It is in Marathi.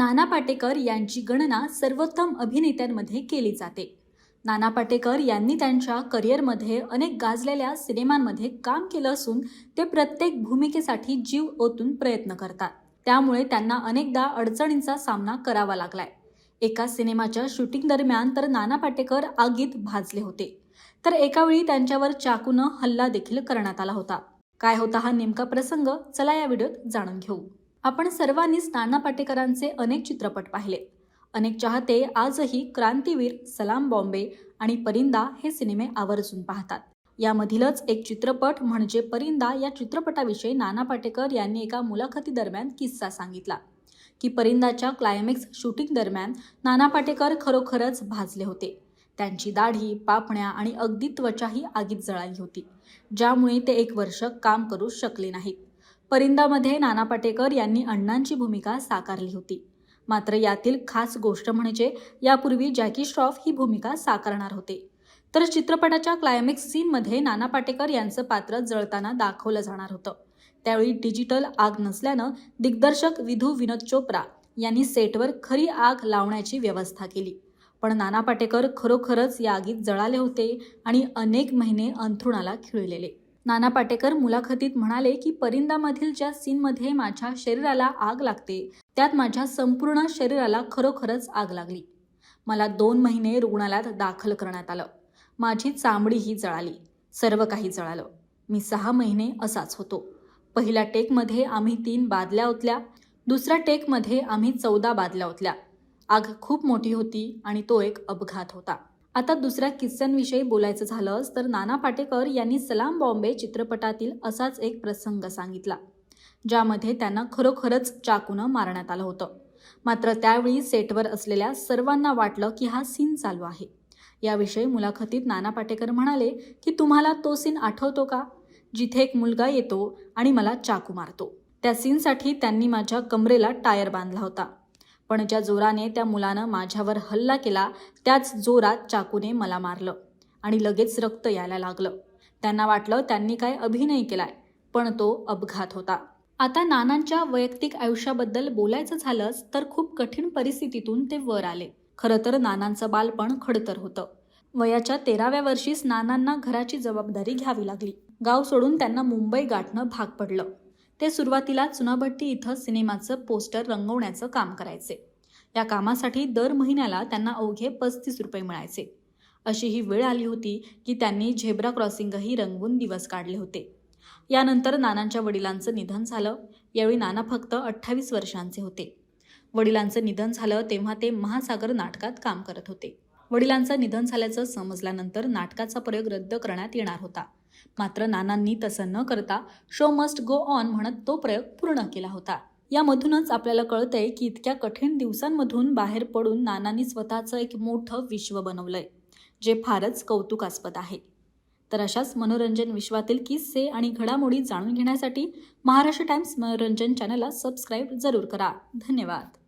नाना पाटेकर यांची गणना सर्वोत्तम अभिनेत्यांमध्ये केली जाते. नाना पाटेकर यांनी त्यांच्या करिअरमध्ये अनेक गाजलेल्या सिनेमांमध्ये काम केलं असून ते प्रत्येक भूमिकेसाठी जीव ओतून प्रयत्न करतात. त्यामुळे त्यांना अनेकदा अडचणींचा सामना करावा लागलाय. एका सिनेमाच्या शूटिंग दरम्यान तर नाना पाटेकर आगीत भाजले होते. तर एकावेळी त्यांच्यावर चाकूनं हल्ला देखील करण्यात आला होता. काय होता हा नेमका प्रसंग? चला या व्हिडिओत जाणून घेऊ. आपण सर्वांनीच नाना पाटेकरांचे अनेक चित्रपट पाहिले. अनेक चाहते आजही क्रांतीवीर सलाम बॉम्बे आणि परिंदा हे सिनेमे आवर्जून पाहतात. यामधीलच एक चित्रपट म्हणजे परिंदा या चित्रपटाविषयी नाना पाटेकर यांनी एका मुलाखतीदरम्यान किस्सा सांगितला. की परिंदाच्या क्लायमॅक्स शूटिंग दरम्यान नाना पाटेकर खरोखरच भाजले होते. त्यांची दाढी पापण्या आणि अगदी त्वचाही आगीत जळाली होती. ज्यामुळे ते एक वर्ष काम करू शकले नाहीत. परिंदामध्ये नाना पाटेकर यांनी अण्णांची भूमिका साकारली होती. मात्र यातील खास गोष्ट म्हणजे यापूर्वी जॅकी श्रॉफ ही भूमिका साकारणार होते. तर चित्रपटाच्या क्लायमॅक्स सीनमध्ये नाना पाटेकर यांचं पात्र जळताना दाखवलं जाणार होतं. त्यावेळी डिजिटल आग नसल्यानं दिग्दर्शक विधू विनोद चोप्रा यांनी सेटवर खरी आग लावण्याची व्यवस्था केली. पण नाना पाटेकर खरोखरच या आगीत जळाले होते आणि अनेक महिने अंथरुणाला खिळलेले. नाना पाटेकर मुलाखतीत म्हणाले की परिंदामधील ज्या सीनमध्ये माझ्या शरीराला आग लागते त्यात माझ्या संपूर्ण शरीराला खरोखरच आग लागली. मला दोन महिने रुग्णालयात दाखल करण्यात आलं. माझी चामडीही जळाली. सर्व काही जळालं. मी सहा महिने असाच होतो. पहिल्या टेकमध्ये आम्ही तीन बादल्या ओतल्या. दुसऱ्या टेकमध्ये आम्ही चौदा बादल्या ओतल्या. आग खूप मोठी होती आणि तो एक अपघात होता. आता दुसऱ्या किस्स्यांविषयी बोलायचं झालंच तर नाना पाटेकर यांनी सलाम बॉम्बे चित्रपटातील असाच एक प्रसंग सांगितला ज्यामध्ये त्यांना खरोखरच चाकूनं मारण्यात आलं होतं. मात्र त्यावेळी सेटवर असलेल्या सर्वांना वाटलं की हा सीन चालू आहे. याविषयी मुलाखतीत नाना पाटेकर म्हणाले की तुम्हाला तो सीन आठवतो का? जिथे एक मुलगा येतो आणि मला चाकू मारतो. त्या सीनसाठी त्यांनी माझ्या कमरेला टायर बांधला होता. पण ज्या जोराने त्या मुलानं माझ्यावर हल्ला केला त्याच जोरात चाकूने मला मारलं आणि लगेच रक्त यायला लागलं. त्यांना वाटलं त्यांनी काय अभिनय केलाय पण तो अपघात होता. आता नानांच्या वैयक्तिक आयुष्याबद्दल बोलायचं झालंच तर खूप कठीण परिस्थितीतून ते वर आले. खरं तर नानांचं बालपण खडतर होतं. वयाच्या तेराव्या वर्षीच नानांना घराची जबाबदारी घ्यावी लागली. गाव सोडून त्यांना मुंबई गाठणं भाग पडलं. ते सुरुवातीला चुनाभट्टी इथं सिनेमाचं पोस्टर रंगवण्याचं काम करायचे. या कामासाठी दर महिन्याला त्यांना अवघे पस्तीस रुपये मिळायचे. अशी ही वेळ आली होती की त्यांनी झेब्रा क्रॉसिंगही रंगवून दिवस काढले होते. यानंतर नानांच्या वडिलांचं निधन झालं. यावेळी नाना फक्त अठ्ठावीस वर्षांचे होते. वडिलांचं निधन झालं तेव्हा ते महासागर नाटकात काम करत होते. वडिलांचं निधन झाल्याचं समजल्यानंतर नाटकाचा प्रयोग रद्द करण्यात येणार होता. मात्र नानांनी तसं न करता शो मस्ट गो ऑन म्हणत तो प्रयोग पूर्ण केला होता. यामधूनच आपल्याला कळतंय की इतक्या कठीण दिवसांमधून बाहेर पडून नानांनी स्वतःचं एक मोठं विश्व बनवलंय जे फारच कौतुकास्पद आहे. तर अशाच मनोरंजन विश्वातील किस्से आणि घडामोडी जाणून घेण्यासाठी महाराष्ट्र टाइम्स मनोरंजन चॅनलला सबस्क्राईब जरूर करा. धन्यवाद.